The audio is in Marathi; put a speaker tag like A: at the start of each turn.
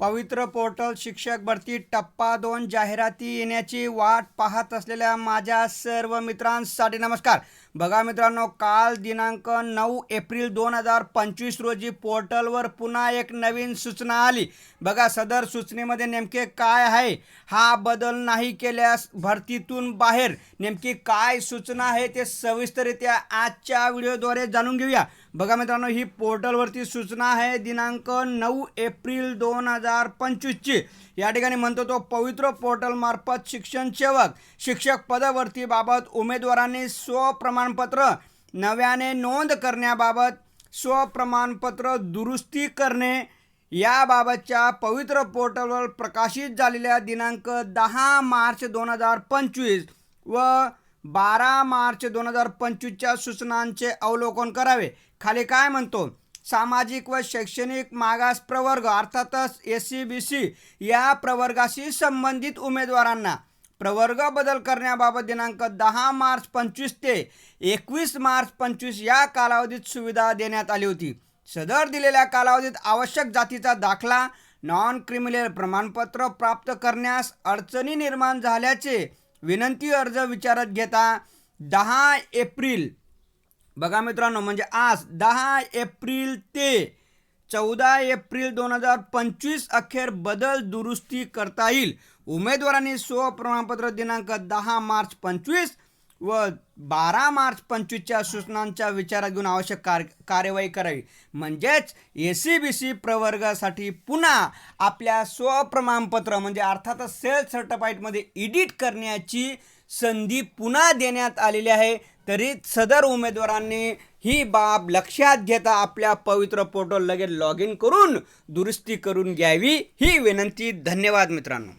A: पवित्र पोर्टल शिक्षक भरती टप्पा दोन जाहिराती येण्याची वाट पाहत असलेल्या माझ्या सर्व मित्रांसाठी नमस्कार. बघा मित्रांनो काल दिनांक नऊ एप्रिल दोन हजार पंचवीस रोजी पोर्टलवर पुन्हा एक नवीन सूचना आली. बघा सदर सूचनेमध्ये नेमके काय आहे? हा बदल नाही केल्यास भरतीतून बाहेर. नेमकी काय सूचना आहे ते सविस्तररित्या आजच्या व्हिडिओद्वारे जाणून घेऊया. बघा मित्रांनो ही पोर्टलवरती सूचना आहे दिनांक नऊ एप्रिल दोन हजार पंचवीसची. या ठिकाणी म्हणतो तो पवित्र पोर्टलमार्फत शिक्षण सेवक शिक्षक पदभरतीबाबत उमेदवारांनी स्वप्रमाणपत्र नव्याने नोंद करण्याबाबत स्वप्रमाणपत्र दुरुस्ती करणे याबाबतच्या पवित्र पोर्टलवर प्रकाशित झालेल्या दिनांक दहा मार्च दोन हजार पंचवीस व बारा मार्च दोन हजार पंचवीसच्या सूचनांचे अवलोकन करावे. खाली काय म्हणतो? सामाजिक व शैक्षणिक मागास प्रवर्ग अर्थातच एस सी बी सी या प्रवर्गाशी संबंधित उमेदवारांना प्रवर्ग बदल करण्याबाबत दिनांक दहा मार्च पंचवीस ते एकवीस मार्च पंचवीस या कालावधीत सुविधा देण्यात आली होती. सदर दिलेल्या कालावधीत आवश्यक जातीचा दाखला नॉन क्रिमिनल प्रमाणपत्र प्राप्त करण्यास अडचणी निर्माण झाल्याचे विनंती अर्ज विचारत घेता दहा एप्रिल. बघा मित्रांनो म्हणजे आज दहा एप्रिल ते चौदा एप्रिल दोन हजार पंचवीस अखेर बदल दुरुस्ती करता येईल. उमेदवारांनी स्वप्रमाणपत्र दिनांक दहा मार्च पंचवीस व बारा मार्च पंचवीसच्या सूचनांच्या विचारात घेऊन आवश्यक कार कार्यवाही करावी. म्हणजेच ए सी बी सी प्रवर्गासाठी पुन्हा आपल्या स्वप्रमाणपत्र म्हणजे अर्थातच सेल्फ सर्टिफाईडमध्ये एडिट करण्याची संधी पुन्हा देण्यात आलेली आहे. तरी सदर उमेदवारांनी ही बाब लक्षात घेता आपल्या पवित्र पोर्टल लगेच लॉग इन करून दुरुस्ती करून घ्यावी ही विनंती. धन्यवाद मित्रांनो.